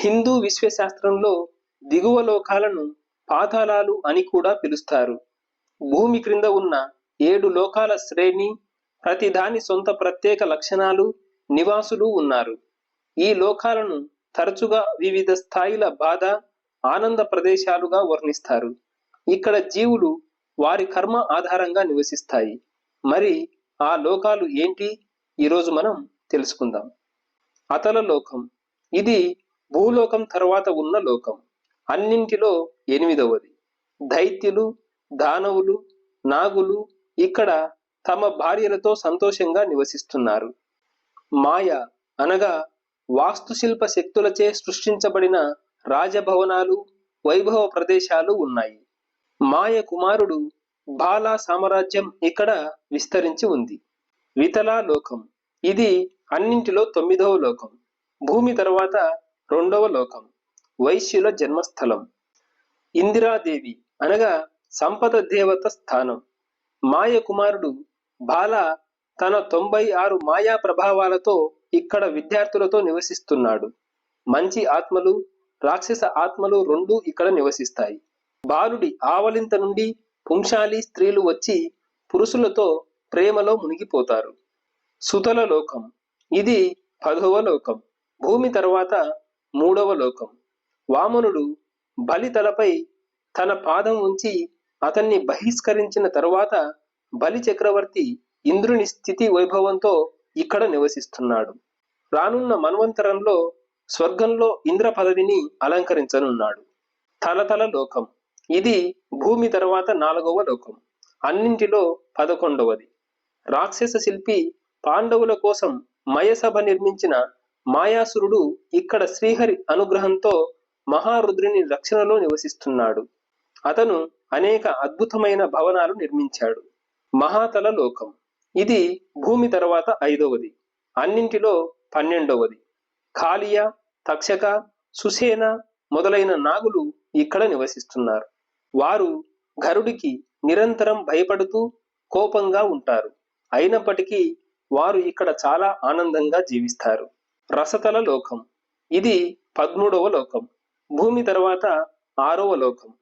హిందూ విశ్వశాస్త్రంలో దిగువ లోకాలను పాతాళాలు అని కూడా పిలుస్తారు. భూమి క్రింద ఉన్న ఏడు లోకాల శ్రేణి ప్రతి దాని సొంత ప్రత్యేక లక్షణాలు నివాసులు ఉన్నారు. ఈ లోకాలను తరచుగా వివిధ స్థాయిల బాధ ఆనంద ప్రదేశాలుగా వర్ణిస్తారు. ఇక్కడ జీవులు వారి కర్మ ఆధారంగా నివసిస్తాయి. మరి ఆ లోకాలు ఏంటి? ఈరోజు మనం తెలుసుకుందాం. అతల లోకం. ఇది భూలోకం తర్వాత ఉన్న లోకం. అన్నింటిలో ఎనిమిదవది. దైత్యులు దానవులు నాగులు ఇక్కడ తమ భార్యలతో సంతోషంగా నివసిస్తున్నారు. మాయ అనగా వాస్తుశిల్ప శక్తులచే సృష్టించబడిన రాజభవనాలు వైభవ ప్రదేశాలు ఉన్నాయి. మాయ కుమారుడు బాలా సామ్రాజ్యం ఇక్కడ విస్తరించి ఉంది. వితలా లోకం. ఇది అన్నింటిలో తొమ్మిదవ లోకం. భూమి తర్వాత రెండవ లోకం వైశ్యుల జన్మస్థలం. ఇందిరాదేవి అనగా సంపద దేవత స్థానం. మాయ కుమారుడు బాల తన తొంభై ఆరు మాయా ప్రభావాలతో ఇక్కడ విద్యార్థులతో నివసిస్తున్నాడు. మంచి ఆత్మలు రాక్షస ఆత్మలు రెండూ ఇక్కడ నివసిస్తాయి. బాలుడి ఆవలింత నుండి పుంశాలి స్త్రీలు వచ్చి పురుషులతో ప్రేమలో మునిగిపోతారు. సుతల లోకం ఇది పదవ లోకం. భూమి తర్వాత మూడవ లోకం. వామనుడు బలి తలపై తన పాదం ఉంచి అతన్ని బహిష్కరించిన తరువాత బలి చక్రవర్తి ఇంద్రుని స్థితి వైభవంతో ఇక్కడ నివసిస్తున్నాడు. రానున్న మన్వంతరంలో స్వర్గంలో ఇంద్ర పదవిని అలంకరించనున్నాడు. తలతల లోకం. ఇది భూమి తర్వాత నాలుగవ లోకం. అన్నింటిలో పదకొండవది. రాక్షస శిల్పి పాండవుల కోసం మయసభ నిర్మించిన మాయాసురుడు ఇక్కడ శ్రీహరి అనుగ్రహంతో మహారుద్రుని రక్షణలో నివసిస్తున్నాడు. అతను అనేక అద్భుతమైన భవనాలు నిర్మించాడు. మహాతల లోకం. ఇది భూమి తర్వాత ఐదవది. అన్నింటిలో పన్నెండవది. కాళియ తక్షక సుసేన మొదలైన నాగులు ఇక్కడ నివసిస్తున్నారు. వారు గరుడికి నిరంతరం భయపడుతూ కోపంగా ఉంటారు. అయినప్పటికీ వారు ఇక్కడ చాలా ఆనందంగా జీవిస్తారు. రసతల లోకం. ఇది పదమూడవ లోకం. భూమి తర్వాత ఆరవ లోకం.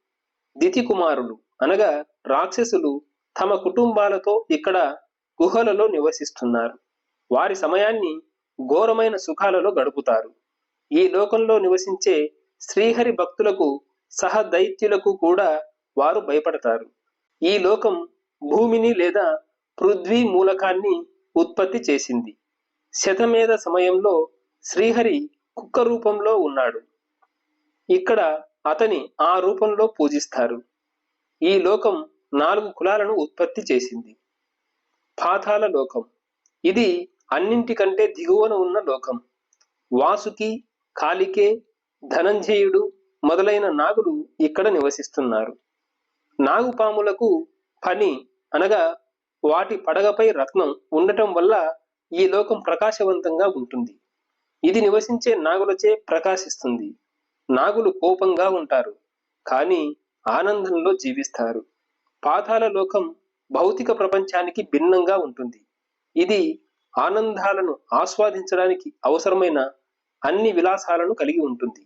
దితి కుమారులు అనగా రాక్షసులు తమ కుటుంబాలతో ఇక్కడ గుహలలో నివసిస్తున్నారు. వారి సమయాన్ని ఘోరమైన సుఖాలలో గడుపుతారు. ఈ లోకంలో నివసించే శ్రీహరి భక్తులకు సహదైత్యులకు కూడా వారు భయపడతారు. ఈ లోకం భూమిని లేదా పృథ్వీ మూలకాన్ని ఉత్పత్తి చేసింది. శతమేధ సమయంలో శ్రీహరి కుక్క రూపంలో ఉన్నాడు. ఇక్కడ అతని ఆ రూపంలో పూజిస్తారు. ఈ లోకం నాలుగు కులాలను ఉత్పత్తి చేసింది. పాతాల లోకం. ఇది అన్నింటికంటే దిగువన ఉన్న లోకం. వాసుకి కాలికే ధనంజయుడు మొదలైన నాగులు ఇక్కడ నివసిస్తున్నారు. నాగుపాములకు పని అనగా వాటి పడగపై రత్నం ఉండటం వల్ల ఈ లోకం ప్రకాశవంతంగా ఉంటుంది. ఇది నివసించే నాగులచే ప్రకాశిస్తుంది. నాగులు కోపంగా ఉంటారు కానీ ఆనందంలో జీవిస్తారు. పాతాల లోకం భౌతిక ప్రపంచానికి భిన్నంగా ఉంటుంది. ఇది ఆనందాలను ఆస్వాదించడానికి అవసరమైన అన్ని విలాసాలను కలిగి ఉంటుంది.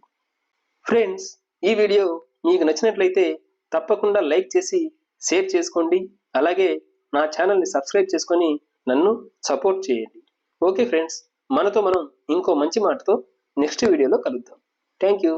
ఫ్రెండ్స్ ఈ వీడియో మీకు నచ్చినట్లయితే తప్పకుండా లైక్ చేసి షేర్ చేసుకోండి. అలాగే నా ఛానల్ని సబ్స్క్రైబ్ చేసుకొని నన్ను సపోర్ట్ చేయండి. Okay friends. మనతో మనం ఇంకో మంచి మాటతో నెక్స్ట్ వీడియోలో కలుద్దాం. Thank you